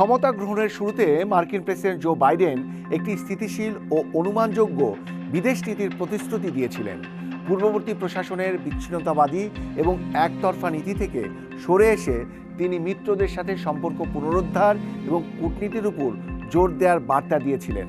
ক্ষমতা গ্রহণের শুরুতে মার্কিন প্রেসিডেন্ট জো বাইডেন একটি স্থিতিশীল ও অনুমানযোগ্য বিদেশ নীতির প্রতিশ্রুতি দিয়েছিলেন। পূর্ববর্তী প্রশাসনের বিচ্ছিন্নতাবাদী এবং একতরফা নীতি থেকে সরে এসে তিনি মিত্রদের সাথে সম্পর্ক পুনরুদ্ধার এবং কূটনীতির উপর জোর দেওয়ার বার্তা দিয়েছিলেন।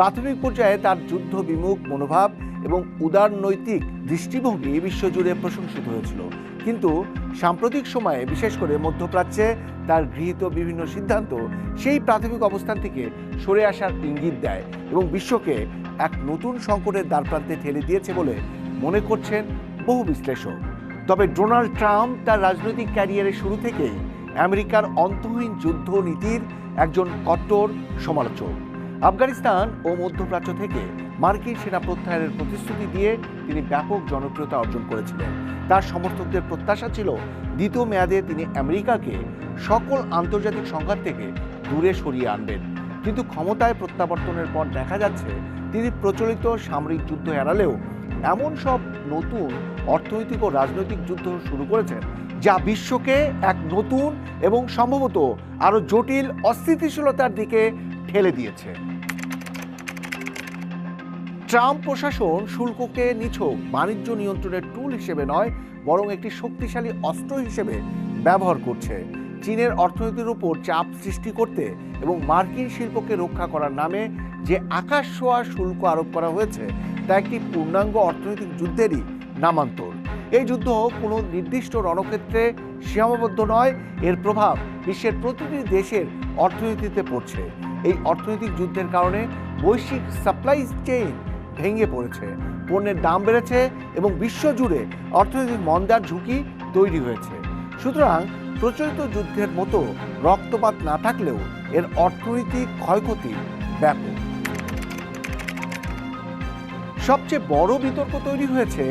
প্রাথমিক পর্যায়ে তার যুদ্ধ বিমুখ মনোভাব এবং উদারনৈতিক দৃষ্টিভঙ্গি বিশ্বজুড়ে প্রশংসিত হয়েছিল। কিন্তু সাম্প্রতিক সময়ে, বিশেষ করে মধ্যপ্রাচ্যে, তার গৃহীত বিভিন্ন সিদ্ধান্ত সেই প্রাথমিক অবস্থান থেকে সরে আসার ইঙ্গিত দেয় এবং বিশ্বকে এক নতুন সংকটের দ্বারপ্রান্তে ঠেলে দিয়েছে বলে মনে করছেন বহু বিশ্লেষক। তবে ডোনাল্ড ট্রাম্প তার রাজনৈতিক ক্যারিয়ারের শুরু থেকেই আমেরিকার অন্তহীন যুদ্ধ নীতির একজন কট্টর সমালোচক। আফগানিস্তান ও মধ্যপ্রাচ্য থেকে মার্কিন সেনা প্রত্যাহারের প্রতিশ্রুতি দিয়ে তিনি ব্যাপক জনপ্রিয়তা অর্জন করেছিলেন। তার সমর্থকদের প্রত্যাশা ছিল, দ্বিতীয় মেয়াদে তিনি আমেরিকাকে সকল আন্তর্জাতিক সংঘাত থেকে দূরে সরিয়ে আনবেন। কিন্তু ক্ষমতায় প্রত্যাবর্তনের পর দেখা যাচ্ছে, তিনি প্রচলিত সামরিক যুদ্ধ এড়ালেও এমন সব নতুন অর্থনৈতিক ও রাজনৈতিক যুদ্ধ শুরু করেছেন, যা বিশ্বকে এক নতুন এবং সম্ভবত আরও জটিল অস্থিতিশীলতার দিকে ঠেলে দিয়েছে। ট্রাম্প প্রশাসন শুল্ককে নিছক, বাণিজ্য নিয়ন্ত্রণের টুল হিসেবে নয়, বরং একটি শক্তিশালী অস্ত্র হিসেবে ব্যবহার করছে। চীনের অর্থনীতির উপর চাপ সৃষ্টি করতে এবং মার্কিন শিল্পকে রক্ষা করার নামে যে আকাশ ছোঁয়া শুল্ক আরোপ করা হয়েছে, তা একটি পূর্ণাঙ্গ অর্থনৈতিক যুদ্ধেরই নামান্তর। এই যুদ্ধ কোনো নির্দিষ্ট রণক্ষেত্রে সীমাবদ্ধ নয়, এর প্রভাব বিশ্বের প্রতিটি দেশের অর্থনীতিতে পড়ছে। এই অর্থনৈতিক যুদ্ধের কারণে বৈশ্বিক সাপ্লাই চেইন ভেঙে পড়েছে। পণ্যের দাম বেড়েছে এবং বিশ্বজুড়ে অর্থনৈতিক মন্দার ঝুঁকি তৈরি হয়েছে। সুতরাং প্রচলিত যুদ্ধের মতো রক্তপাত না থাকলেও এর অর্থনৈতিক ক্ষয়ক্ষতি ব্যাপক। সবচেয়ে বড় বিতর্ক তৈরি হয়েছে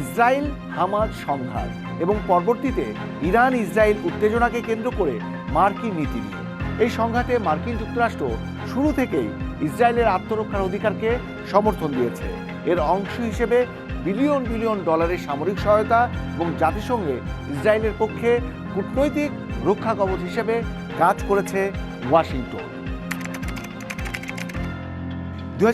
ইসরায়েল হামাজ সংঘাত এবং পরবর্তীতে ইরান ইসরায়েল উত্তেজনাকে কেন্দ্র করে মার্কিন নীতি নিয়ে। এই সংঘাতে মার্কিন যুক্তরাষ্ট্র শুরু থেকেই ইসরায়েলের আত্মরক্ষার অধিকারকে সমর্থন দিয়েছে। এর অংশ হিসেবে বিলিয়ন বিলিয়ন ডলারের সামরিক সহায়তা এবং জাতিসংঘে ইসরায়েলের পক্ষে কূটনৈতিক রক্ষা কবচ হিসেবে কাজ করেছে ওয়াশিংটন। দু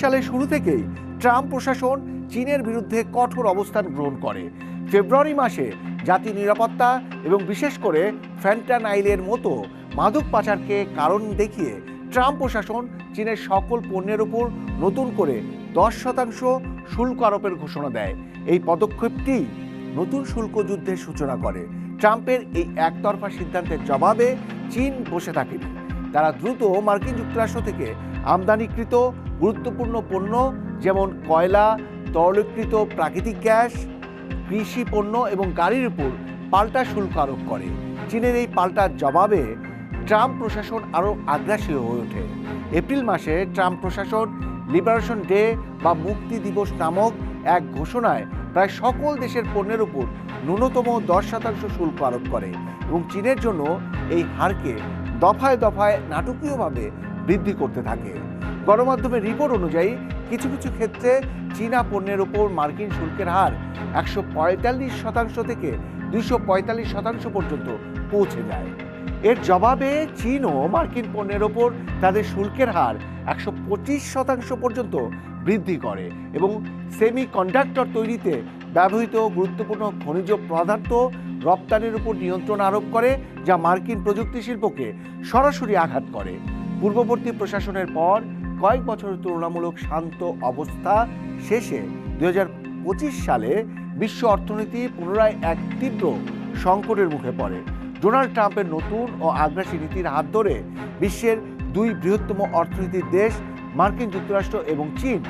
সালের শুরু থেকেই ট্রাম্প প্রশাসন চীনের বিরুদ্ধে কঠোর অবস্থান গ্রহণ করে। ফেব্রুয়ারি মাসে জাতীয় নিরাপত্তা এবং বিশেষ করে ফ্যান্টানাইলের মতো মাদক পাচারকে কারণ দেখিয়ে ট্রাম্প প্রশাসন চীনের সকল পণ্যের উপর নতুন করে দশ শতাংশ শুল্ক আরোপের ঘোষণা দেয়। এই পদক্ষেপটি নতুন শুল্ক যুদ্ধের সূচনা করে। ট্রাম্পের এই একতরফা সিদ্ধান্তের জবাবে চীন বসে থাকেনি তারা দ্রুত মার্কিন যুক্তরাষ্ট্র থেকে আমদানিকৃত গুরুত্বপূর্ণ পণ্য যেমন কয়লা, তরলীকৃত প্রাকৃতিক গ্যাস, কৃষি পণ্য এবং গাড়ির উপর পাল্টা শুল্ক আরোপ করে। চীনের এই পাল্টার জবাবে ট্রাম্প প্রশাসন আরও আগ্রাসী হয়ে ওঠে। এপ্রিল মাসে ট্রাম্প প্রশাসন লিবারেশন ডে বা মুক্তি দিবস নামক এক ঘোষণায় প্রায় সকল দেশের পণ্যের উপর ন্যূনতম দশ শতাংশ শুল্ক আরোপ করে এবং চীনের জন্য এই হারকে দফায় দফায় নাটকীয়ভাবে বৃদ্ধি করতে থাকে। গণমাধ্যমের রিপোর্ট অনুযায়ী কিছু কিছু ক্ষেত্রে চীনা পণ্যের উপর মার্কিন শুল্কের হার একশো পঁয়তাল্লিশ শতাংশ থেকে দুইশো পঁয়তাল্লিশ শতাংশ পর্যন্ত পৌঁছে যায়। এর জবাবে চীনও মার্কিন পণ্যের ওপর তাদের শুল্কের হার একশো পঁচিশ শতাংশ পর্যন্ত বৃদ্ধি করে এবং সেমি কন্ডাক্টর তৈরিতে ব্যবহৃত গুরুত্বপূর্ণ খনিজ পদার্থ রপ্তানির উপর নিয়ন্ত্রণ আরোপ করে, যা মার্কিন প্রযুক্তি শিল্পকে সরাসরি আঘাত করে। পূর্ববর্তী প্রশাসনের পর কয়েক বছরের তুলনামূলক শান্ত অবস্থা শেষে দু হাজার পঁচিশ সালে বিশ্ব অর্থনীতি পুনরায় এক তীব্র সংকটের মুখে পড়ে। ডোনাল্ড ট্রাম্পের নতুন ও আগ্রাসী নীতির হাত ধরে বিশ্বের দুই বৃহত্তম অর্থনীতির দেশ, মার্কিন যুক্তরাষ্ট্র এবং চীন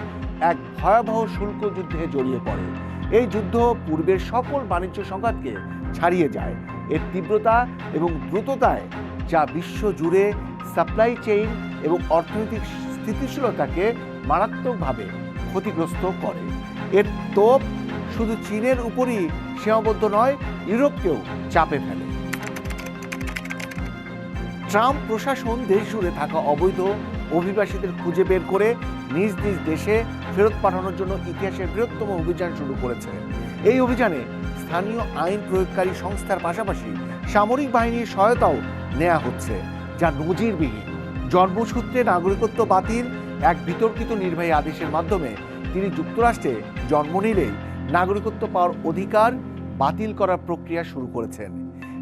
এক ভয়াবহ শুল্ক যুদ্ধে জড়িয়ে পড়ে। এই যুদ্ধ পূর্বের সকল বাণিজ্য সংঘাতকে ছাড়িয়ে যায়। এর তীব্রতা এবং দ্রুততায় যা বিশ্ব জুড়ে সাপ্লাই চেইন এবং অর্থনৈতিক স্থিতিশীলতাকে মারাত্মকভাবে ক্ষতিগ্রস্ত করে। এর তোপ শুধু চীনের উপরই সীমাবদ্ধ নয়, ইউরোপকেও চাপে ফেলে। ট্রাম্প প্রশাসন দেশ জুড়ে থাকা অবৈধ অভিবাসীদের খুঁজে বের করে নিজ নিজ দেশে ফেরত পাঠানোর জন্য ইতিহাসের বৃহত্তম অভিযান শুরু করেছে। এই অভিযানে স্থানীয় আইন প্রয়োগকারী সংস্থার পাশাপাশি সামরিক বাহিনীর সহায়তাও নেওয়া হচ্ছে, যা নজিরবিহীন। জন্মসূত্রে নাগরিকত্ব বাতিল, এক বিতর্কিত নির্বাহী আদেশের মাধ্যমে তিনি যুক্তরাষ্ট্রে জন্ম নিলেই নাগরিকত্ব পাওয়ার অধিকার বাতিল করার প্রক্রিয়া শুরু করেছেন।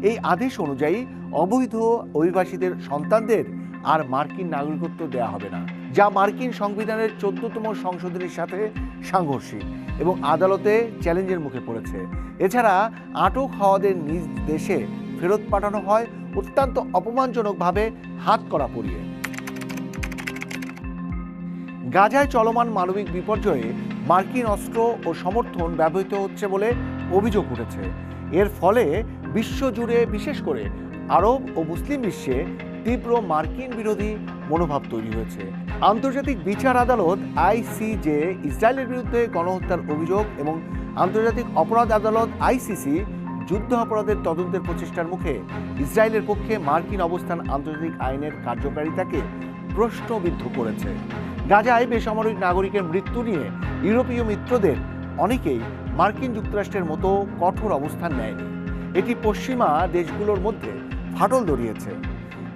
এই আদেশ অনুযায়ী অবৈধ অভিবাসীদের সন্তানদের আর মার্কিন নাগরিকত্ব দেয়া হবে না, যা মার্কিন সংবিধানের চোদ্দতম সংশোধনীর সাথে সাংঘর্ষিক এবং আদালতে চ্যালেঞ্জের মুখে পড়েছে। এছাড়া আটক হওয়াদের নিজ দেশে ফেরত পাঠানো হয় অত্যন্ত অপমানজনকভাবে হাত করা পড়িয়ে গাজায় চলমান মানবিক বিপর্যয়ে মার্কিন অস্ত্র ও সমর্থন ব্যবহৃত হচ্ছে বলে অভিযোগ উঠেছে। এর ফলে বিশ্বজুড়ে বিশেষ করে আরব ও মুসলিম বিশ্বে তীব্র মার্কিন বিরোধী মনোভাব তৈরি হয়েছে। আন্তর্জাতিক বিচার আদালত আইসিজে ইসরায়েলের বিরুদ্ধে গণহত্যার অভিযোগ এবং আন্তর্জাতিক অপরাধ আদালত আইসিসি যুদ্ধ অপরাধের তদন্তের প্রচেষ্টার মুখে ইসরায়েলের পক্ষে মার্কিন অবস্থান আন্তর্জাতিক আইনের কার্যকারিতাকে প্রশ্নবিদ্ধ করেছে। গাজায় বেসামরিক নাগরিকের মৃত্যু নিয়ে ইউরোপীয় মিত্রদের অনেকেই মার্কিন যুক্তরাষ্ট্রের মতো কঠোর অবস্থান নেয়নি। এটি পশ্চিমা দেশগুলোর মধ্যে ফাটল ধরিয়েছে।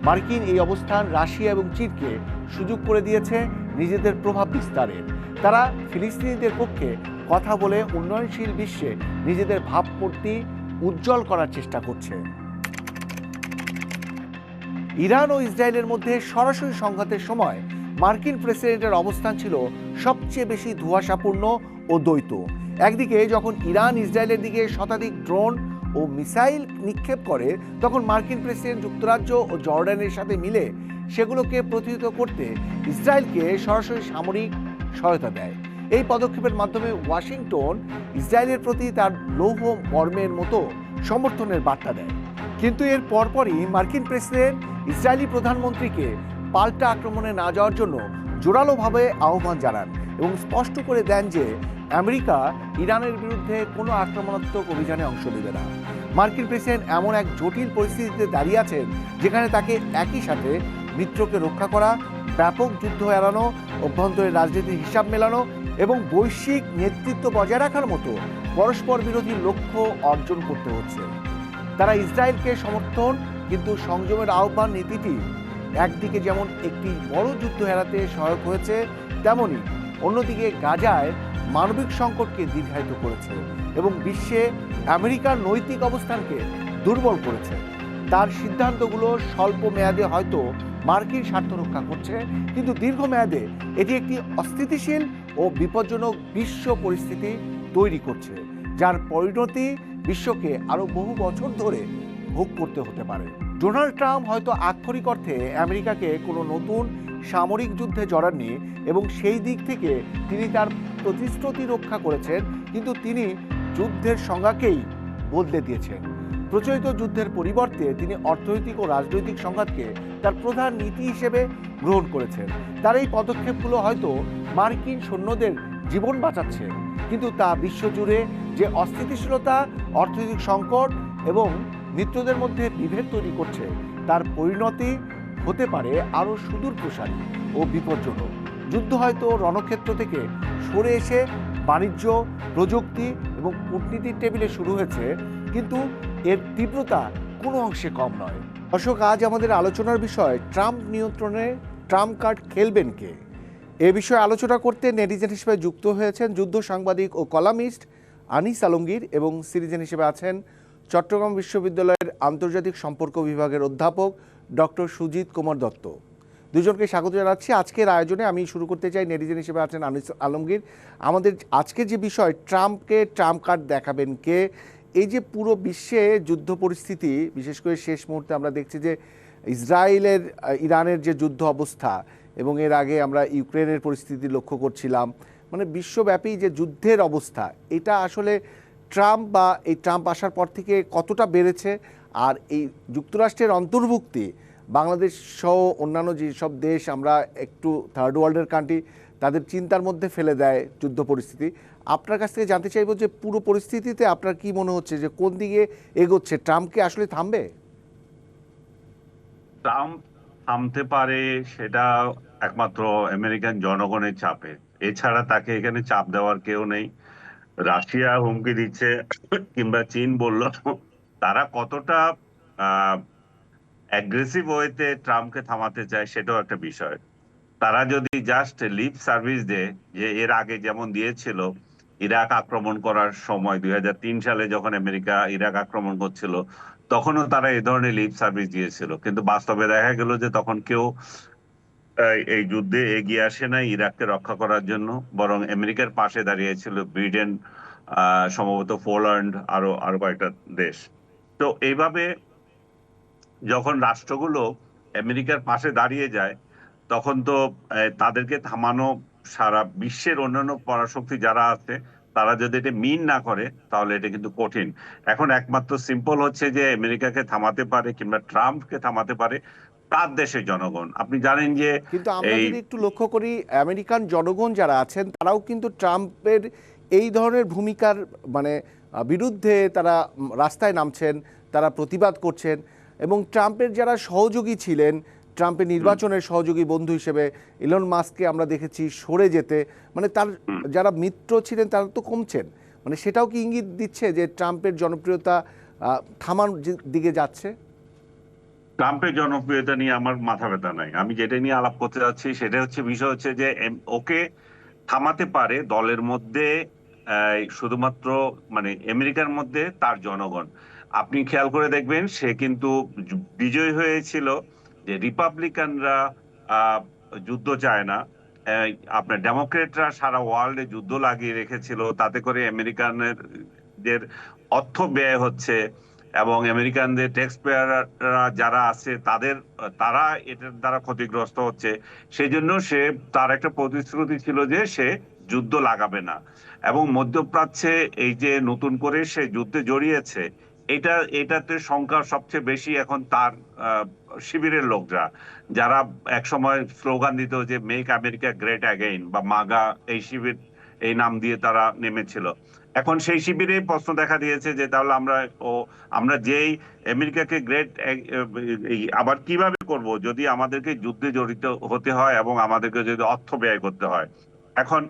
মার্কিন এই অবস্থান রাশিয়া এবং চীনকে সুযোগ করে দিয়েছে নিজেদের প্রভাব বিস্তারের তারা ফিলিস্তিনিদের পক্ষে কথা বলে উন্নয়নশীল বিশ্বে নিজেদের ভাবমূর্তি উজ্জ্বল করার চেষ্টা করছে। ইরান ও ইসরায়েলের মধ্যে সরাসরি সংঘাতের সময় মার্কিন প্রেসিডেন্টের অবস্থান ছিল সবচেয়ে বেশি ধোঁয়াশাপূর্ণ ও দ্বৈত। একদিকে যখন ইরান ইসরায়েলের দিকে শতাধিক ড্রোন ও মিসাইল নিক্ষেপ করে, তখন মার্কিন প্রেসিডেন্ট যুক্তরাজ্য ও জর্ডানের সাথে মিলে সেগুলোকে প্রতিহত করতে ইসরায়েলকে সরাসরি সামরিক সহায়তা দেয়। এই পদক্ষেপের মাধ্যমে ওয়াশিংটন ইসরায়েলের প্রতি তার লৌহ মর্মের মতো সমর্থনের বার্তা দেয়। কিন্তু এর পরপরই মার্কিন প্রেসিডেন্ট ইসরায়েলি প্রধানমন্ত্রীকে পাল্টা আক্রমণে না যাওয়ার জন্য জোরালোভাবে আহ্বান জানান এবং স্পষ্ট করে দেন যে আমেরিকা ইরানের বিরুদ্ধে কোনো আক্রমণাত্মক অভিযানে অংশ নেবে না। মার্কিন প্রেসিডেন্ট এমন এক জটিল পরিস্থিতিতে দাঁড়িয়ে আছেন যেখানে তাকে একই সাথে মিত্রকে রক্ষা করা, ব্যাপক যুদ্ধ এড়ানো, অভ্যন্তরীণ রাজনীতির হিসাব মেলানো এবং বৈশ্বিক নেতৃত্ব বজায় রাখার মতো পরস্পর বিরোধী লক্ষ্য অর্জন করতে হচ্ছে। তারা ইসরায়েলকে সমর্থন কিন্তু সংযমের আহ্বান নীতিটি একদিকে যেমন একটি বড় যুদ্ধ এড়াতে সহায়ক হয়েছে, তেমনি অন্যদিকে গাজায় মানবিক সংকটকে দীর্ঘায়িত করেছে এবং বিশ্বে আমেরিকার নৈতিক অবস্থানকে দুর্বল করেছে। তার সিদ্ধান্তগুলো স্বল্প মেয়াদে হয়তো মার্কিন স্বার্থ রক্ষা করছে, কিন্তু দীর্ঘমেয়াদে এটি একটি অস্থিতিশীল ও বিপজ্জনক বিশ্ব পরিস্থিতি তৈরি করছে, যার পরিণতি বিশ্বকে আরও বহু বছর ধরে ভোগ করতে হতে পারে। ডোনাল্ড ট্রাম্প হয়তো আক্ষরিক অর্থে আমেরিকাকে কোনো নতুন সামরিক যুদ্ধে জড়াননি এবং সেই দিক থেকে তিনি তার প্রতিশ্রুতি রক্ষা করেছেন, কিন্তু তিনি যুদ্ধের সংজ্ঞাকেই বদলে দিয়েছেন। প্রচলিত যুদ্ধের পরিবর্তে তিনি অর্থনৈতিক ও রাজনৈতিক সংঘাতকে তার প্রধান নীতি হিসেবে গ্রহণ করেছেন। তার এই পদক্ষেপগুলো হয়তো মার্কিন সৈন্যদের জীবন বাঁচাচ্ছে, কিন্তু তা বিশ্বজুড়ে যে অস্থিতিশীলতা, অর্থনৈতিক সংকট এবং মিত্রদের মধ্যে বিভেদ তৈরি করছে। তার পরিণতি হতে পারে আরও সুদূর প্রসারী ও বিপজ্জনক। যুদ্ধ হয়তো রণক্ষেত্র থেকে সরে এসে বাণিজ্য, প্রযুক্তি এবং কূটনীতির টেবিলে শুরু হয়েছে, কিন্তু এর তীব্রতা কোনো অংশে কম নয়। অশোক আজ আমাদের আলোচনার বিষয় ট্রাম্প নিয়ন্ত্রণে ট্রাম্প কার্ড খেলবেন কে? এ বিষয়ে আলোচনা করতে নেটিজেন হিসেবে যুক্ত হয়েছেন যুদ্ধ সাংবাদিক ও কলামিস্ট আনিস আলমগীর এবং সিরিজেন হিসেবে আছেন চট্টগ্রাম বিশ্ববিদ্যালয়ের আন্তর্জাতিক সম্পর্ক বিভাগের অধ্যাপক ডক্টর সুজিত কুমার দত্ত। দুজনকে স্বাগত জানাচ্ছি। আজকের আয়োজনে আমি শুরু করতে চাই, নেটিজেন হিসেবে আছেন আনিস আলমগীর। আমাদের আজকের যে বিষয়, ট্রাম্পকে ট্রাম্প কার্ড দেখাবেন কে? এই যে পুরো বিশ্বে যুদ্ধ পরিস্থিতি, বিশেষ করে শেষ মুহূর্তে আমরা দেখছি যে ইসরায়েলের ইরানের যে যুদ্ধ অবস্থা এবং এর আগে আমরা ইউক্রেনের পরিস্থিতি লক্ষ্য করছিলাম। মানে বিশ্বব্যাপী যে যুদ্ধের অবস্থা, এটা আসলে ট্রাম্প বা এই ট্রাম্প আসার পর থেকে কতটা বেড়েছে আর এই যুক্তরাষ্ট্রের অন্তর্ভুক্তি, বাংলাদেশ সহ অন্যান্য যেসব দেশ আমরা একটু থার্ড ওয়ার্ল্ডের কান্ট্রি তাদের চিন্তার মধ্যে ফেলে দেয় যুদ্ধ পরিস্থিতি। আপনার কাছ থেকে জানতে চাইব যে পুরো পরিস্থিতিতে আপনার কি মনে হচ্ছে যে কোন দিকে এগোচ্ছে? ট্রাম্পকে আসলে থামবে? ট্রাম্প থামতে পারে সেটা একমাত্র আমেরিকান জনগণের চাপে। এছাড়া তাকে এখানে চাপ দেওয়ার কেউ নেই। রাশিয়া হুমকি দিচ্ছে কিংবা চীন বলল, তারা কতটা অ্যাগ্রেসিভ ওয়েতে ট্রাম্পকে থামাতে চায় সেটাও একটা বিষয়। তারা যদি জাস্ট লিপ সার্ভিস দেয়, যে এর আগে যেমন দিয়েছিল, ইরাক আক্রমণ করার সময় দুই হাজার তিন সালে যখন আমেরিকা ইরাক আক্রমণ করছিল, তখনও তারা এ ধরনের লিপ সার্ভিস দিয়েছিল। কিন্তু বাস্তবে দেখা গেল যে তখন কেউ এই যুদ্ধে এগিয়ে আসে না ইরাককে রক্ষা করার জন্য, বরং আমেরিকার পাশে দাঁড়িয়েছিল ব্রিটেন সম্ভবত পোল্যান্ড, আরও আরও কয়েকটা দেশ। তো এইভাবে যখন রাষ্ট্রগুলো আমেরিকার পাশে দাঁড়িয়ে যায়, তখন তো তাদেরকে থামানো সারা বিশ্বের অন্যান্য পরাশক্তি যারা আছে, তারা যদি এটা মিন না করে, তাহলে এটা কিন্তু কঠিন। এখন একমাত্র সিম্পল হচ্ছে যে আমেরিকাকে থামাতে পারে কিংবা ট্রাম্পকে থামাতে পারে তার দেশের জনগণ। আপনি জানেন যে কিন্তু আমরা যদি একটু লক্ষ্য করি আমেরিকান জনগণ যারা আছেন তারাও কিন্তু ট্রাম্পের এই ধরনের ভূমিকার মানে বিরুদ্ধে তারা রাস্তায় নামছেন তারা প্রতিবাদ করছেন এবং ট্রাম্পের যারা সহযোগী ছিলেন ট্রাম্পের নির্বাচনের সহযোগী বন্ধু হিসেবে ইলন মাস্ককে আমরা দেখেছি সরে যেতে মানে তার যারা মিত্র ছিলেন তারা তো কমছেন। মানে সেটাও কি ইঙ্গিত দিচ্ছে যে ট্রাম্পের জনপ্রিয়তা থামার দিকে যাচ্ছে? ট্রাম্পের জনপ্রিয়তা নিয়ে আমার মাথা ব্যথা নাই। আমি যেটা নিয়ে আলাপ করতে যাচ্ছি, সেটা হচ্ছে বিষয় হচ্ছে যে ওকে থামাতে পারে দলের মধ্যে শুধুমাত্র মানে আমেরিকার মধ্যে তার জনগণ। আপনি খেয়াল করে দেখবেন, সে কিন্তু বিজয়ী হয়েছিল যে রিপাবলিকানরা যুদ্ধ চায় না। আপনার ডেমোক্রেটরা সারা ওয়ার্ল্ডে যুদ্ধ লাগিয়ে রেখেছিল, তাতে করে আমেরিকানের দের অর্থ ব্যয় হচ্ছে। এবং আমেরিকানদের ট্যাক্স পেয়াররা যারা আছে, তাদের, তারা এটার দ্বারা ক্ষতিগ্রস্ত হচ্ছে। সেই জন্য সে, তার একটা প্রতিশ্রুতি ছিল যে সে যুদ্ধ লাগাবে না। এবং মধ্যপ্রাচ্যে এই যে নতুন করে সে যুদ্ধে জড়িয়েছে, এটা, এটাতে সংখ্যা সবচেয়ে বেশি এখন তার শিবিরের লোকরা, যারা একসময় স্লোগান দিত যে মেক আমেরিকা গ্রেট অ্যাগেইন বা মাগা এই শিবির, এই নাম দিয়ে তারা নেমেছিল। এখন সেই শিবিরে প্রশ্ন দেখা দিয়েছে যে তাহলে আমরা ও, আমরা যেই আমেরিকাকে গ্রেট আবার কীভাবে করব? যদি আমাদেরকে যুদ্ধে জড়িত হতে হয় এবং আমাদেরকে যদি অর্থ ব্যয় করতে হয়। এখন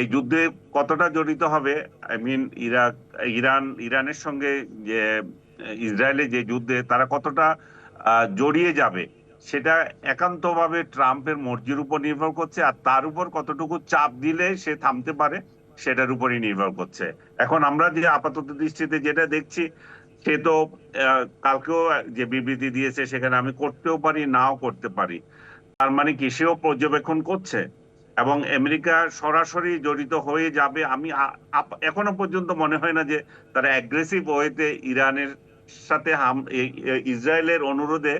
এই যুদ্ধে কতটা জড়িত হবে? আই মিন ইরাক, ইরান, ইরানের সঙ্গে যে, ইসরায়েলে যে যুদ্ধে তারা কতটা জড়িয়ে যাবে, সেটা একান্তভাবে ট্রাম্পের মর্জির উপর নির্ভর করছে। আর তার উপর কতটুকু চাপ দিলে সে থামতে পারে সেটার উপরই নির্ভর করছে। এখন আমরা যে আপাতত দৃষ্টিতে যেটা দেখছি, সে তো কালকেও যে বিবৃতি দিয়েছে সেখানে আমি করতেও পারি, নাও করতে পারি। তার মানে কি, সেও পর্যবেক্ষণ করছে এবং আমেরিকা সরাসরি জড়িত হয়ে যাবে। আমি এখনও পর্যন্ত মনে হয় না যে তারা অ্যাগ্রেসিভ ওয়েতে ইরানের সাথে ইসরায়েলের অনুরোধে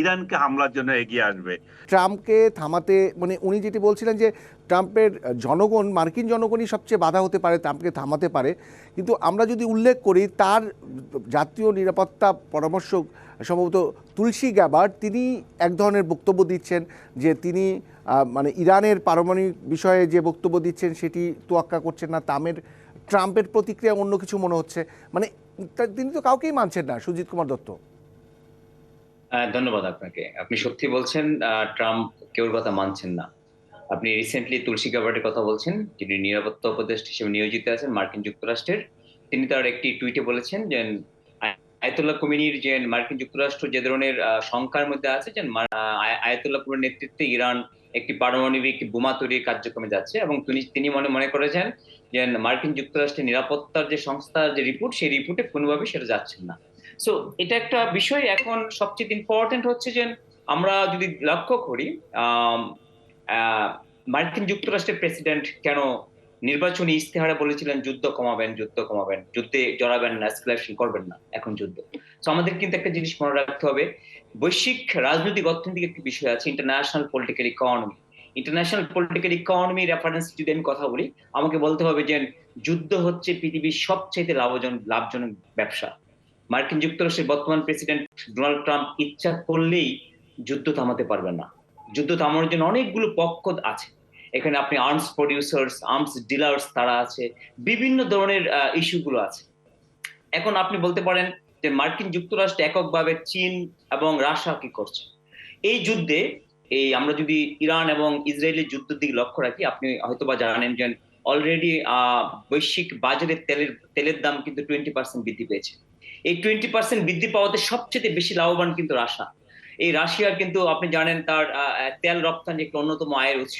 ইরানকে হামলার জন্য এগিয়ে আসবে। ট্রাম্পকে থামাতে মানে উনি যেটি বলছিলেন যে ট্রাম্পের জনগণ, মার্কিন জনগণই সবচেয়ে বাধা হতে পারে, ট্রাম্পকে থামাতে পারে। কিন্তু আমরা যদি উল্লেখ করি, তার জাতীয় নিরাপত্তা পরামর্শক সম্ভবত তুলসী গ্যাবার্ড তিনি এক ধরনের বক্তব্য দিচ্ছেন যে তিনি মানে ইরানের পারমাণবিক বিষয়ে যে বক্তব্য দিচ্ছেন, সেটি তোয়াক্কা করছেন না। তামের, ট্রাম্পের প্রতিক্রিয়া অন্য কিছু মনে হচ্ছে। মানে তিনি তো কাউকেই মানছেন না, সুজিত কুমার দত্ত। ধন্যবাদ আপনাকে। আপনি সত্যি বলছেন ট্রাম্প কেউর কথা মানছেন না। আপনি রিসেন্টলি তুলসী গাবার্ডের কথা বলছেন, যিনি নিরাপত্তা উপদেষ্টা হিসেবে নিয়োজিত আছেন মার্কিন যুক্তরাষ্ট্রের, তিনি তার একটি টুইটে বলেছেন যে আয়- আয়াতুল্লাহ কমিনির যে মার্কিন যুক্তরাষ্ট্র যে ধরনের শঙ্কার মধ্যে আছে যে আয়াতুল্লাহ কমির নেতৃত্বে ইরান একটি পারমাণবিক বোমা তৈরির কার্যক্রমে যাচ্ছে এবং তিনি মনে মনে করেছেন যে, মার্কিন যুক্তরাষ্ট্রের নিরাপত্তার যে সংস্থার যে রিপোর্ট সেই রিপোর্টে কোনোভাবে সেটা যাচ্ছেন না। সো এটা একটা বিষয় এখন সবচেয়ে ইম্পর্টেন্ট হচ্ছে যে, আমরা যদি লক্ষ্য করি মার্কিন যুক্তরাষ্ট্রের প্রেসিডেন্ট কেন নির্বাচনী ইস্তেহারে বলেছিলেন, যুদ্ধ কমাবেন যুদ্ধ কমাবেন, যুদ্ধে জড়াবেন না এসকালেশন করবেন না, এখন যুদ্ধ। তো আমাদের কিন্তু একটা জিনিস মনে রাখতে হবে, বৈশ্বিক রাজনৈতিক অর্থনৈতিক একটি বিষয় আছে international political economy international political economy reference যদি আমি কথা বলি, আমাকে বলতে হবে যে যুদ্ধ হচ্ছে পৃথিবীর সবচেয়ে লাভজনক লাভজনক ব্যবসা। মার্কিন যুক্তরাষ্ট্রের বর্তমান প্রেসিডেন্ট ডোনাল্ড ট্রাম্প ইচ্ছা করলেই যুদ্ধ থামাতে পারবেন না। যুদ্ধ থামানোর জন্য অনেকগুলো পক্ষ আছে। এখানে আপনি আর্মস প্রডিউসার্স আর্মস ডিলার্স তারা আছে, বিভিন্ন ধরনের ইস্যুগুলো আছে। এখন আপনি বলতে পারেন যে মার্কিন যুক্তরাষ্ট্র এককভাবে চীন এবং রাশিয়া কি করছে? এই যুদ্ধে এই আমরা যদি ইরান এবং ইসরায়েলের যুদ্ধের দিকে লক্ষ্য রাখি, আপনি হয়তোবা জানেন যে অলরেডি বৈশ্বিক বাজারে তেলের তেলের দাম কিন্তু টোয়েন্টি পার্সেন্ট বৃদ্ধি পেয়েছে। এই টোয়েন্টি পার্সেন্ট বৃদ্ধি পাওয়াতে সবচেয়ে বেশি লাভবান কিন্তু রাশিয়া। এই রাশিয়ার কিন্তু আপনি জানেন তার তেল রপ্তানি একটা অন্যতম আয়ের উৎস।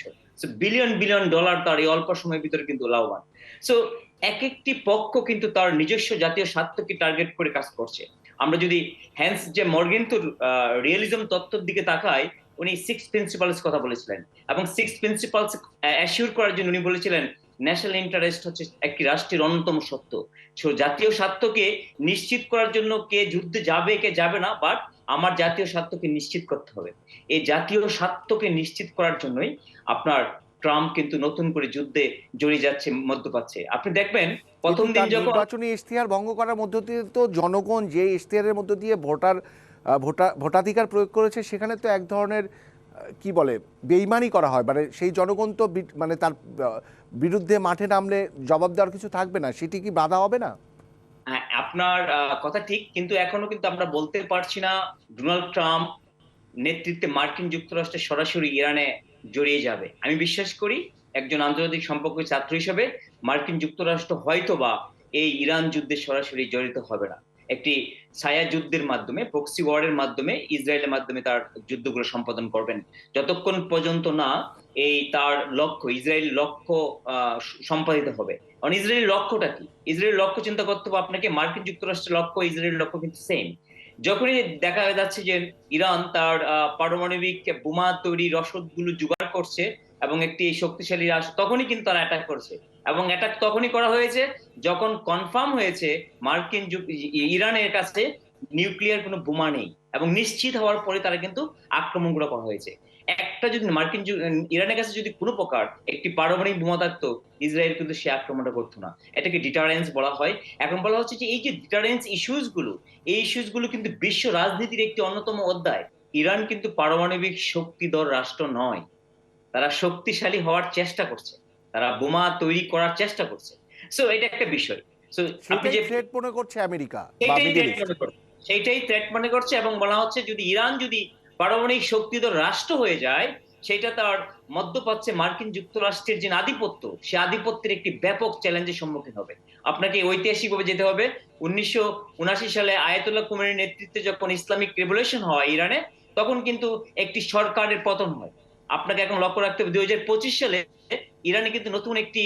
বিলিয়ন বিলিয়ন ডলার তার এই অল্প সময়ের ভিতরে কিন্তু লাভবান। সো এক একটি পক্ষ কিন্তু তার নিজস্ব জাতীয় স্বার্থকে টার্গেট করে কাজ করছে। আমরা যদি হ্যান্স যে মর্গেন্তুর রিয়েলিজম তত্ত্বের দিকে তাকাই, উনি সিক্স প্রিন্সিপালস কথা বলেছিলেন। এবং সিক্স প্রিন্সিপালস অ্যাসিওর করার জন্য উনি বলেছিলেন ন্যাশনাল ইন্টারেস্ট হচ্ছে একটি রাষ্ট্রের অন্যতম সত্য। সো জাতীয় স্বার্থকে নিশ্চিত করার জন্য কে যুদ্ধে যাবে, কে যাবে না বাট আমার জাতীয় স্বার্থকে নিশ্চিত করতে হবে। এই জাতীয় স্বার্থকে নিশ্চিত করার জন্যই আপনার ট্রাম্প কিন্তু নতুন করে যুদ্ধে জড়িয়ে যাচ্ছে মধ্যপ্রাচ্যে আপনি দেখবেন প্রথম দিন যখন নির্বাচনী ইশতেহার ভঙ্গ করার মধ্য দিয়ে তো জনগণ যে ইশতেহারের মধ্য দিয়ে ভোটার ভোটা ভোটাধিকার প্রয়োগ করেছে সেখানে তো এক ধরনের কি বলে বেইমানি করা হয়। মানে সেই জনগণ তো মানে তার বিরুদ্ধে মাঠে নামলে জবাব দেওয়ার কিছু থাকবে না। সেটি কি বাধা হবে না? আপনার আহ, কথা ঠিক কিন্তু এখনও কিন্তু আমরা বলতে পারছি না ডোনাল্ড ট্রাম্প নেতৃত্বে মার্কিন যুক্তরাষ্ট্রের সরাসরি ইরানে জড়িয়ে যাবে। আমি বিশ্বাস করি একজন আন্তর্জাতিক সম্পর্ক ছাত্র হিসেবে মার্কিন যুক্তরাষ্ট্র হয়তো বা এই ইরান যুদ্ধে সরাসরি জড়িত হবে না। একটি ছায়া যুদ্ধের মাধ্যমে প্রক্সি ওয়ারের মাধ্যমে ইসরায়েলের মাধ্যমে তার যুদ্ধগুলো সম্পাদন করবেন। যতক্ষণ পর্যন্ত না এই তার লক্ষ্য ইসরায়েল লক্ষ্য সম্পাদিত হবে। কারণ ইসরায়েলের লক্ষ্যটা কি? ইসরায়েলের লক্ষ্য চিন্তা করতে হবে আপনাকে, মার্কিন যুক্তরাষ্ট্রের লক্ষ্য, ইসরায়েলের লক্ষ্য কিন্তু সেম যখনই দেখা যাচ্ছে যে ইরান তার পারমাণবিক বোমা তৈরি রসদগুলো জোগাড় করছে এবং একটি শক্তিশালী রাষ্ট্র, তখনই কিন্তু তারা অ্যাটাক করছে। এবং অ্যাটাক তখনই করা হয়েছে যখন কনফার্ম হয়েছে মার্কিন ইরানের কাছে নিউক্লিয়ার কোনো বোমা নেই। এবং নিশ্চিত হওয়ার পরে তারা কিন্তু আক্রমণগুলো করা হয়েছে। একটা যদি মার্কিন ইরানের কাছে যদি কোনো প্রকার একটি পারমাণবিক বোমা থাকতো ইসরায়েল কিন্তু সে আক্রমণটা করতো না। এটাকে ডিটারেন্স বলা হয়। এখন বলা হচ্ছে যে এই যে ডিটারেন্স ইস্যুসগুলো এই ইস্যুসগুলো কিন্তু বিশ্ব রাজনীতির একটি অন্যতম অধ্যায়। ইরান কিন্তু পারমাণবিক শক্তিধর রাষ্ট্র নয়। তারা শক্তিশালী হওয়ার চেষ্টা করছে। তারা বোমা তৈরি করার চেষ্টা করছে। সো এটা একটা বিষয়। সো আপনি যে থ্রেট মনে করছে আমেরিকা। সেইটাই থ্রেট মনে করছে এবং বলা হচ্ছে যদি ইরান যদি পারমাণবিক শক্তিধর রাষ্ট্র হয়ে যায়, সেটা তার মধ্যপ্রাচ্যে মার্কিন যুক্তরাষ্ট্রের যে আধিপত্য, সে আধিপত্যের একটি ব্যাপক চ্যালেঞ্জের সম্মুখীন হবে। আপনাকে ঐতিহাসিকভাবে যেতে হবে, উনিশশো সালে আয়াতুল্লাহ কুমারের নেতৃত্বে যখন ইসলামিক রেভলিউশন হয় ইরানে, তখন কিন্তু একটি সরকারের পতন হয়। আপনাকে এখন লক্ষ্য রাখতে হবে, দুই হাজার পঁচিশ সালে ইরানে কিন্তু নতুন একটি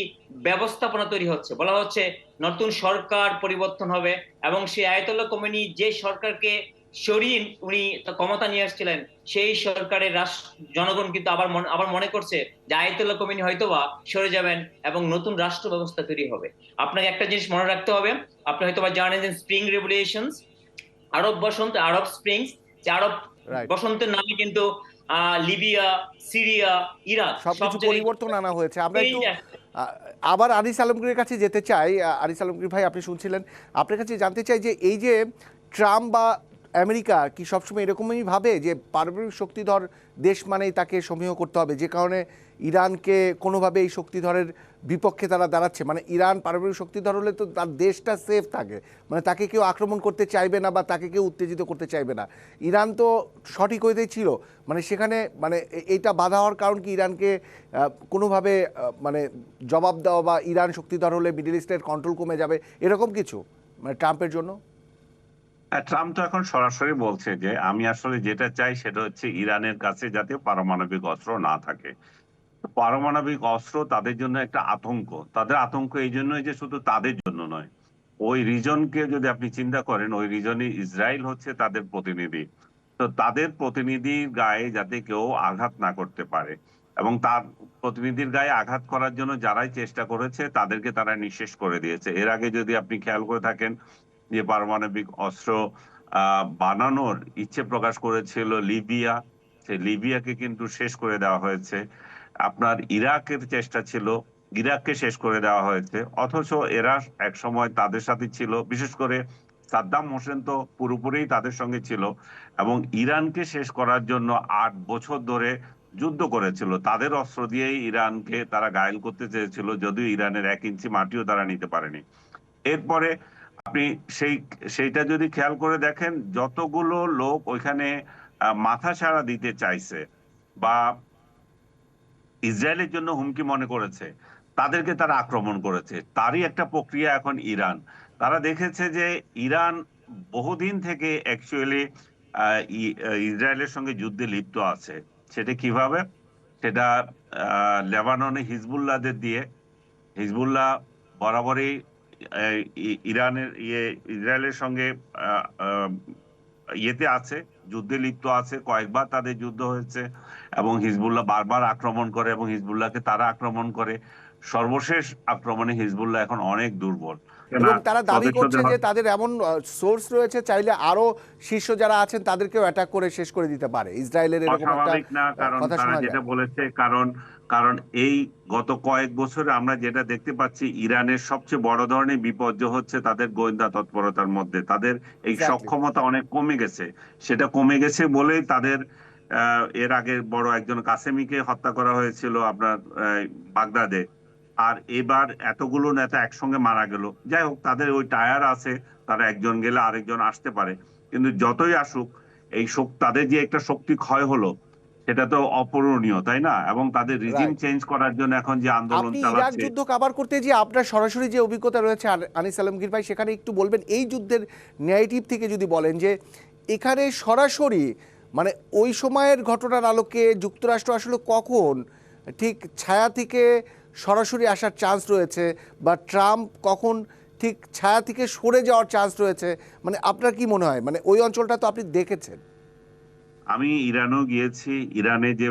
ব্যবস্থাপনা তৈরি হচ্ছে। বলা হচ্ছে নতুন সরকার পরিবর্তন হবে এবং সেই আয়তুল্লাহ কমিনি যে সরকারকে সরিয়ে উনি ক্ষমতা নিয়ে আসছিলেন সেই সরকারের রাষ্ট্র জনগণ কিন্তু আবার আবার মনে করছে যে আয়তুল্লাহ কমিনি হয়তোবা সরে যাবেন এবং নতুন রাষ্ট্র ব্যবস্থা তৈরি হবে। আপনাকে একটা জিনিস মনে রাখতে হবে আপনি হয়তোবা জানেন যে স্প্রিং রেভলিউশনস আরব বসন্ত আরব স্প্রিংস যে আরব বসন্তের নামে কিন্তু আহ, লিবিয়া সিরিয়া ইরাক সবকিছু পরিবর্তন আনা হয়েছে। আমরা একটু আবার আনিস আলমগীরের কাছে যেতে চাই। আনিস আলমগীর ভাই আপনি শুনছিলেন। আপনার কাছে জানতে চাই যে এই যে ট্রাম্প বা আমেরিকা কি সবসময় এরকমই ভাবে যে পারমাণবিক শক্তিধর দেশ মানেই তাকে সমীহ করতে হবে? যে কারণে ইরানকে কোনোভাবে এই শক্তিধরের বিপক্ষে তারা দাঁড়াচ্ছে। মানে ইরান পারমাণবিক শক্তিধর হলে তো তার দেশটা সেফ থাকে। মানে তাকে কেউ আক্রমণ করতে চাইবে না বা তাকে কেউ উত্তেজিত করতে চাইবে না। ইরান তো সঠিক হইতেই ছিল। মানে সেখানে মানে এইটা বাধা হওয়ার কারণ কি ইরানকে কোনোভাবে মানে জবাব দেওয়া বা ইরান শক্তিধর হলে মিডল ইস্টের কন্ট্রোল কমে যাবে? এরকম কিছু? মানে ট্রাম্পের জন্য? ট্রাম্প তো এখন সরাসরি বলছে যে, আমি আসলে যেটা চাই সেটা হচ্ছে ইরানের কাছে যাতে পারমাণবিক অস্ত্র না থাকে। পারমাণবিক অস্ত্র তাদের জন্য একটা আতঙ্ক। তাদের আতঙ্ক এই জন্যই যে শুধু তাদের জন্য নয়, ওই রিজনকে যদি আপনি চিন্তা করেন, ওই রিজনে ইসরায়েল হচ্ছে তাদের প্রতিনিধি। তো তাদের প্রতিনিধির গায়ে যাতে কেউ আঘাত না করতে পারে এবং তার প্রতিনিধির গায়ে আঘাত করার জন্য যারাই চেষ্টা করেছে, তাদেরকে তারা নিঃশেষ করে দিয়েছে। এর আগে যদি আপনি খেয়াল করে থাকেন যে পারমাণবিক অস্ত্র বানানোর ইচ্ছে প্রকাশ করেছিল লিবিয়া। সেই লিবিয়াকে কিন্তু শেষ করে দেওয়া হয়েছে। আপনার ইরাকের চেষ্টা ছিল, ইরাককে শেষ করে দেওয়া হয়েছে। অথচ এরা এক সময় তাদের সাথে ছিল। বিশেষ করে সাদ্দাম হোসেন তো পুরোপুরি তাদের সঙ্গে ছিল এবং ইরানকে শেষ করার জন্য আট বছর ধরে যুদ্ধ করেছিল। তাদের অস্ত্র দিয়েই ইরানকে তারা গায়েল করতে চেয়েছিল, যদিও ইরানের এক ইঞ্চি মাটিও তারা নিতে পারেনি। এরপরে আপনি সেই, সেইটা যদি খেয়াল করে দেখেন, যতগুলো লোক ওইখানে মাথা ছাড়া দিতে চাইছে বা ইসরায়েলের জন্য হুমকি মনে করেছে, তাদেরকে তারা আক্রমণ করেছে। তারই একটা প্রক্রিয়া এখন ইরান। তারা দেখেছে যে ইরান বহুদিন থেকে অ্যাকচুয়ালি ইসরায়েলের সঙ্গে যুদ্ধে লিপ্ত আছে। সেটা কীভাবে? সেটা লেবাননে হিজবুল্লাহদের দিয়ে। হিজবুল্লাহ বরাবরই ইরানের ইয়ে ইসরায়েলের সঙ্গে ইয়েতে আছে, যুদ্ধে লিপ্ত আছে, কয়েকবার তাদের যুদ্ধ হয়েছে এবং হিজবুল্লাহ বারবার আক্রমণ করে এবং হিজবুল্লাহকে তারা আক্রমণ করে। সর্বশেষ আক্রমণে হিজবুল্লাহ এখন অনেক দুর্বল। এবং তারা দাবি করছে যে তাদের এমন সোর্স রয়েছে চাইলে আরও শীর্ষ যারা আছেন তাদেরকেও অ্যাটাক করে শেষ করে দিতে পারে। ইসরায়েলের এরকম একটা কথা শোনা যেটা বলেছে কারণ কারণ এই গত কয়েক বছরে আমরা যেটা দেখতে পাচ্ছি ইরানের সবচেয়ে বড় ধরনের বিপর্যয় হচ্ছে তাদের গোয়েন্দা তৎপরতার মধ্যে। তাদের এই সক্ষমতা অনেক কমে গেছে। সেটা কমে গেছে বলেই তাদের আহ, এর আগে বড় একজন কাসেমিকে হত্যা করা হয়েছিল আপনার বাগদাদে। আর এবার এতগুলো নেতা একসঙ্গে মারা গেল। যাই হোক তাদের ওই টায়ার আছে তারা একজন গেলে আরেকজন আসতে পারে। কিন্তু যতই আসুক এই শক- তাদের যে একটা শক্তি ক্ষয় হলো সেটা তো অপূরণীয় তাই না? এবং তাদের রিজিম চেঞ্জ করার জন্য এখন যে আন্দোলন ইরাক চালাচ্ছে যুদ্ধ কাভার করতে যে আপনার সরাসরি যে অভিজ্ঞতা রয়েছে আন- আনিস আলমগীর ভাই সেখানে একটু বলবেন এই যুদ্ধের ন্যারেটিভ থেকে যদি বলেন যে এখানে সরাসরি মানে ওই সময়ের ঘটনার আলোকে যুক্তরাষ্ট্র আসলে কখন ঠিক ছায়া থেকে সরাসরি আসার চান্স রয়েছে, বা ট্রাম্প কখন ঠিক ছায়া থেকে সরে যাওয়ার চান্স রয়েছে মানে আপনার কি মনে হয়? মানে ওই অঞ্চলটা তো আপনি দেখেছেন। আমি ইরানও গিয়েছি, ইরানে যে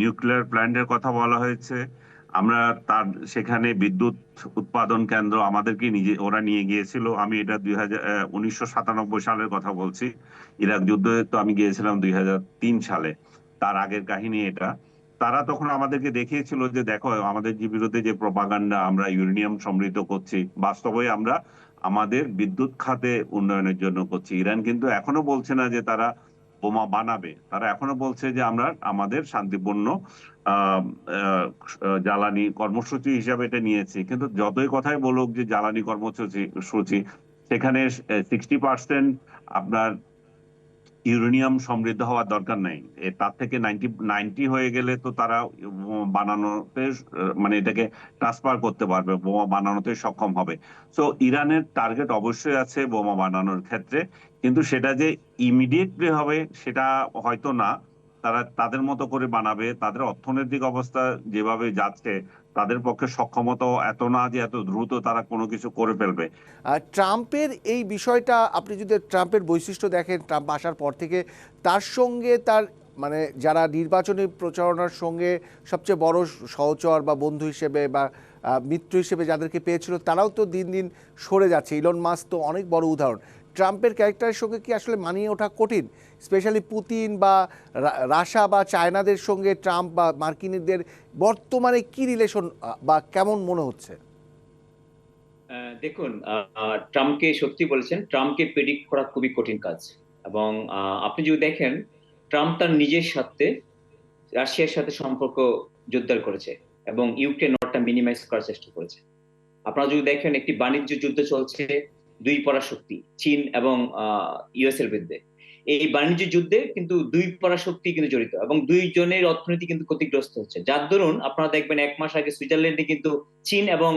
নিউক্লিয়ার প্ল্যান্টের কথা বলা হয়েছে, আমরা তার, সেখানে বিদ্যুৎ উৎপাদন কেন্দ্র আমাদেরকে নিজে, ওরা নিয়ে গিয়েছিল। আমি এটা দুই হাজার সালের কথা বলছি। ইরাক যুদ্ধে তো আমি গিয়েছিলাম দুই হাজার তিন সালে। তার আগের কাহিনী এটা। তারা তখন আমাদেরকে দেখিয়েছিল যে দেখো, আমাদের যে বিরুদ্ধে যে প্রপাগান্ডা আমরা ইউরেনিয়াম সমৃদ্ধ করছি, বাস্তবে আমরা আমাদের বিদ্যুৎ খাতে উন্নয়নের জন্য করছি। ইরান কিন্তু এখনও বলছে না যে তারা বোমা বানাবে। তারা এখনও বলছে যে আমরা আমাদের শান্তিপূর্ণ জ্বালানি কর্মসূচি হিসাবে এটা নিয়েছি। কিন্তু যতই কথাই বলুক যে জ্বালানি কর্মসূচি, সূচি, সেখানে সিক্সটি পার্সেন্ট আপনার ইউরেনিয়াম সমৃদ্ধ হওয়ার দরকার নেই। তার থেকে নাইনটি নাইনটি হয়ে গেলে তো তারা বানানোতে মানে এটাকে ট্রান্সফার করতে পারবে, বোমা বানানোতে সক্ষম হবে। সো ইরানের টার্গেট অবশ্যই আছে বোমা বানানোর ক্ষেত্রে। কিন্তু সেটা যে ইমিডিয়েটলি হবে, সেটা হয়তো না। তারা তাদের মতো করে বানাবে, তাদের অর্থনৈতিক অবস্থা যেভাবে যাচ্ছে তাদের পক্ষে সক্ষমতা এত না যে এত দ্রুত তারা কোনো কিছু করে ফেলবে। ট্রাম্পের এই বিষয়টা, আপনি যদি ট্রাম্পের বৈশিষ্ট্য দেখেন, ট্রাম্প আসার পর থেকে, তার সঙ্গে তার মানে যারা নির্বাচনী প্রচারণার সঙ্গে সবচেয়ে বড় সহচর বা বন্ধু হিসেবে বা মিত্র হিসেবে যাদেরকে পেয়েছিল, তারাও তো দিন দিন সরে যাচ্ছে। ইলন মাস তো অনেক বড় উদাহরণ। ট্রাম্পের ক্যারেক্টারের সঙ্গে কি আসলে মানিয়ে ওঠা কঠিন? স্পেশালি পুতিন বা রাশা বা চায়নাদের সঙ্গে ট্রাম্প বা মার্কিনীদের বর্তমানে কি রিলেশন বা কেমন মনে হচ্ছে? দেখুন ট্রাম্পকে সত্যি বলেছেন, ট্রাম্পকে প্রেডিক্ট করা খুবই কঠিন কাজ। এবং আপনি যদি দেখেন, ট্রাম্প তার নিজের স্বার্থে রাশিয়ার সাথে সম্পর্ক জোরদার করেছে এবং ইউক্রেন নটটা মিনিমাইজ করার চেষ্টা করেছে। আপনারা যদি দেখেন, একটি বাণিজ্য যুদ্ধ চলছে দুই পরাশক্তি, চীন এবং ইউএস এর বিরুদ্ধে। এই বাণিজ্য যুদ্ধে কিন্তু দুই পরাশক্তি কিন্তু জড়িত এবং দুইজনের অর্থনীতি কিন্তু ক্ষতিগ্রস্ত হচ্ছে। যার দরুন আপনারা দেখবেন এক মাস আগে সুইজারল্যান্ডে কিন্তু চীন এবং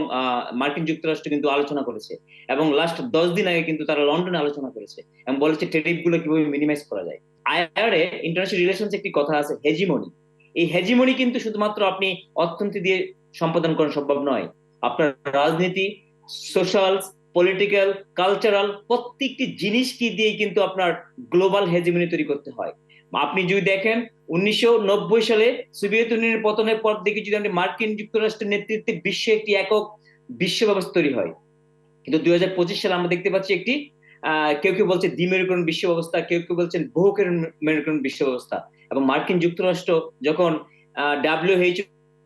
মার্কিন যুক্তরাষ্ট্র কিন্তু আলোচনা করেছে এবং লাস্ট দশ দিন আগে কিন্তু তারা লন্ডনে আলোচনা করেছে এবং বলেছে টেরিফগুলো কীভাবে মিনিমাইজ করা যায়। আইআরএ ইন্টারন্যাশনাল রিলেশনস একটি কথা আছে হেজিমনি এই হেজিমনি কিন্তু শুধুমাত্র আপনি অর্থনীতি দিয়ে সম্পাদন করা সম্ভব নয়। আপনার রাজনীতি সোশ্যাল পলিটিক্যাল কালচারাল প্রত্যেকটি জিনিস কি দিয়ে কিন্তু আপনার গ্লোবাল হেজিমনি তৈরি করতে হয়। আপনি যদি দেখেন, উনিশশো সালে সোভিয়েত ইউনিয়নের পতনের পর থেকে যদি আপনি মার্কিন যুক্তরাষ্ট্রের নেতৃত্বে বিশ্বে একটি একক বিশ্ব ব্যবস্থা তৈরি হয়। কিন্তু দুই হাজার পঁচিশ সালে আমরা দেখতে পাচ্ছি একটি কেউ কেউ বলছে দ্বিমেরুকরণ বিশ্ব ব্যবস্থা, কেউ কেউ বলছেন বহুকেরণ মেরুকরণ বিশ্ব ব্যবস্থা। এবং মার্কিন যুক্তরাষ্ট্র যখন ডাব্লিউএইচ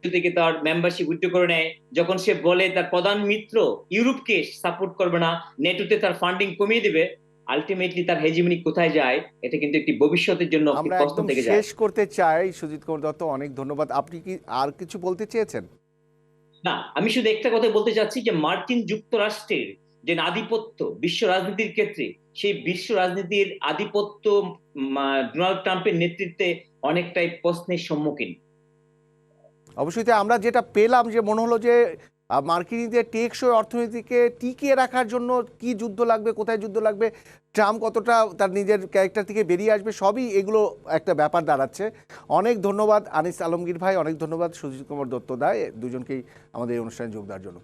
থেকে তার মেম্বারশিপ উইথড্র করে নেয়। যখন সে বলে তার প্রধান মিত্র ইউরোপকে সাপোর্ট করবে না নেটোতে তার ফান্ডিং কমিয়ে দিবে আলটিমেটলি তার হেজিমনি কোথায় যায় এটা কিন্তু একটি ভবিষ্যতের জন্য আমরা একদম শেষ করতে চাই। সুজিত কুমার দত্ত অনেক ধন্যবাদ। আপনি কি আর কিছু বলতে চেয়েছেন? না আমি শুধু একটা কথা বলতে চাচ্ছি যে মার্কিন যুক্তরাষ্ট্রের যে আধিপত্য বিশ্ব রাজনীতির ক্ষেত্রে সেই বিশ্ব রাজনীতির আধিপত্য ডোনাল্ড ট্রাম্পের নেতৃত্বে অনেকটাই প্রশ্নের সম্মুখীন। অবশ্যই আমরা যেটা পেলাম যে মনে হলো যে মার্কিনীদের টেকসই অর্থনীতিকে টিকিয়ে রাখার জন্য কি যুদ্ধ লাগবে, কোথায় যুদ্ধ লাগবে, ট্রাম্প কতটা তার নিজের ক্যারেক্টার থেকে বেরিয়ে আসবে, সবই এগুলো একটা ব্যাপার দাঁড়াচ্ছে। অনেক ধন্যবাদ আনিস আলমগীর ভাই, অনেক ধন্যবাদ সুজিত কুমার দত্ত দায় দুজনকেই আমাদের এই অনুষ্ঠানে যোগ দেওয়ার জন্য।